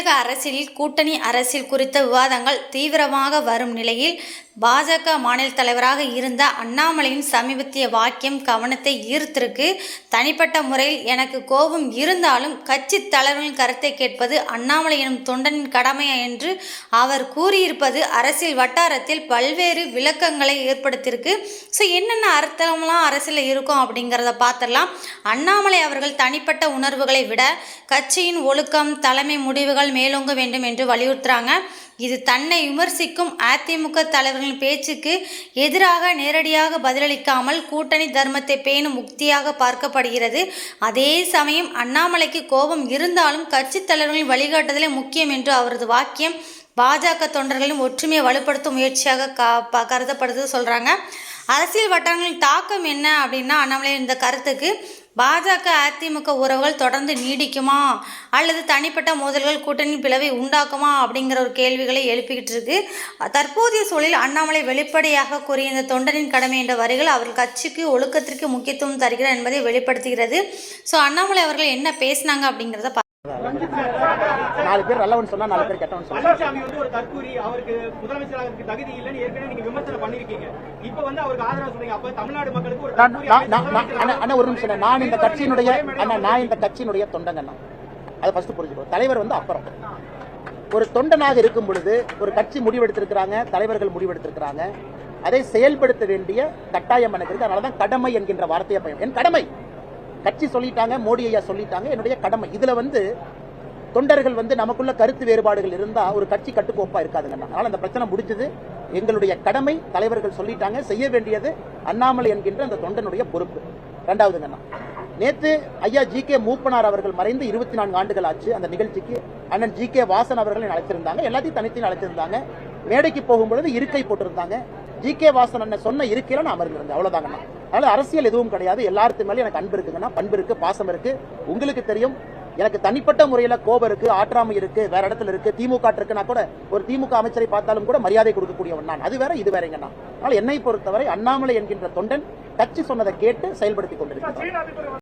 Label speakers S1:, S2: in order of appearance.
S1: தமிழக அரசியலில் கூட்டணி அரசியல் குறித்த விவாதங்கள் தீவிரமாக வரும் நிலையில் பாஜக மாநில தலைவராக இருந்த அண்ணாமலையின் சமீபத்திய வாக்கியம் கவனத்தை ஈர்த்திருக்கு. தனிப்பட்ட முறையில் எனக்கு கோபம் இருந்தாலும் கட்சி தலைவர்களின் கருத்தை கேட்பது அண்ணாமலை எனும் தொண்டனின் கடமை என்று அவர் கூறியிருப்பது அரசியல் வட்டாரத்தில் பல்வேறு விளக்கங்களை ஏற்படுத்தியிருக்கு ஸோ என்னென்ன அர்த்தம்லாம் அரசியலில் இருக்கும் அப்படிங்கிறத பார்த்துடலாம். அண்ணாமலை அவர்கள் தனிப்பட்ட உணர்வுகளை விட கட்சியின் ஒழுக்கம் தலைமை முடிவுகள் மேலோங்க வேண்டும் என்று வலியுறுத்துறாங்க. இது தன்னை விமர்சிக்கும் அதிமுக தலைவர்களின் பேச்சுக்கு எதிராக நேரடியாக பதிலளிக்காமல் கூட்டணி தர்மத்தை பேணும் உக்தியாக பார்க்கப்படுகிறது. அதே சமயம் அண்ணாமலைக்கு கோபம் இருந்தாலும் கட்சித் தலைவர்களின் வழிகாட்டுதலே முக்கியம் என்று அவரது வாக்கியம் பாஜக தொண்டர்களின் ஒற்றுமையை வலுப்படுத்தும் முயற்சியாக கா ப- கருதப்படுது சொல்கிறாங்க அரசியல் வட்டாரங்களின் தாக்கம் என்ன அப்படின்னா அண்ணாமலை இந்த கருத்துக்கு பாஜக அதிமுக உறவுகள் தொடர்ந்து நீடிக்குமா? அல்லது தனிப்பட்ட மோதல்கள் கூட்டணி பிளவை உண்டாக்குமா? அப்படிங்கிற ஒரு கேள்விகளை எழுப்பிக்கிட்டு இருக்கு. தற்போதைய சூழலில் அண்ணாமலை வெளிப்படையாக கூறிய இந்த தொண்டரின் கடமை என்ற வரிகள் அவர்கள் கட்சிக்கு ஒழுக்கத்திற்கு முக்கியத்துவம் தருகிறார் என்பதை வெளிப்படுத்துகிறது. ஸோ அண்ணாமலை அவர்கள் என்ன பேசினாங்க அப்படிங்கிறத பார்த்து
S2: நாலு பேர் நல்லவன் சொன்னா நாலு பேர் கெட்டவன் சொன்னா
S3: வந்து ஒரு தற்கூரி அவருக்கு முதலமைச்சராகிறதுக்கு தகுதி இல்லைன்னு ஏற்கனவே நீங்க விமர்சனம் பண்ணிருக்கீங்க இப்ப வந்து அவருக்கு ஆதரவு சொல்றீங்க அப்ப தமிழ்நாடு மக்களுக்கு ஒரு
S2: அண்ணா, நிமிஷம் நான் இந்த கட்சியினுடைய அண்ணா நான் இந்த கட்சியினுடைய தொண்டங்கண்ணா அதை ஃபர்ஸ்ட் புரிஞ்சுக்கோ தலைவர் வந்து அப்புறம். ஒரு தொண்டனாக இருக்கும் பொழுது ஒரு கட்சி முடிவெடுத்திருக்கிறாங்க தலைவர்கள் முடிவெடுத்திருக்கிறாங்க. அதை செயல்படுத்த வேண்டிய கட்டாயம் எனக்கு இருக்கு அதனால தான் கடமை என்கின்ற வார்த்தையை பயன் என் கடமை. கட்சி சொல்லிட்டாங்க மோடி ஐயா சொல்லிட்டாங்க என்னுடைய கடமை. இதுல வந்து தொண்டர்கள் வந்து நமக்குள்ள கருத்து வேறுபாடுகள் இருந்தா ஒரு கட்சி கட்டுக்கோப்பா இருக்காதுங்கண்ணா அதனால அந்த பிரச்சனை முடிஞ்சது. எங்களுடைய கடமை தலைவர்கள் சொல்லிட்டாங்க. செய்ய வேண்டியது அண்ணாமலை என்கின்ற அந்த தொண்டனுடைய பொறுப்பு. ரெண்டாவதுங்கண்ணா நேற்று ஐயா ஜி கே மூப்பனார் அவர்கள் மறைந்து இருபத்தி நான்கு ஆண்டுகள் ஆச்சு அந்த நிகழ்ச்சிக்கு. அண்ணன் ஜி கே வாசன் அவர்களை அழைத்திருந்தாங்க. எல்லாத்தையும் தனித்தையும் அழைத்திருந்தாங்க. மேடைக்கு போகும்பொழுது இருக்கை போட்டிருந்தாங்க. ஜி கே வாசன் அண்ணன் சொன்ன இருக்கையில நான் அமர்ந்திருந்தேன். அவ்வளவுதாங்கண்ணா. அதனால அரசியல் எதுவும் கிடையாது. எல்லாருக்கு மேலே எனக்கு அன்பு இருக்குங்கன்னா பண்பு இருக்கு பாசம் இருக்கு. உங்களுக்கு தெரியும் எனக்கு தனிப்பட்ட முறையில கோபம் இருக்கு ஆற்றாமை இருக்கு வேற இடத்துல இருக்கு திமுக இருக்குன்னா கூட ஒரு திமுக அமைச்சரை பார்த்தாலும் கூட மரியாதை கொடுக்கக்கூடியவன் நான். அது வேற இது வேறங்கண்ணா அதனால என்னை பொறுத்தவரை அண்ணாமலை என்கின்ற தொண்டன் கட்சி சொன்னதை கேட்டு செயல்படுத்திக் கொண்டிருக்கிறேன்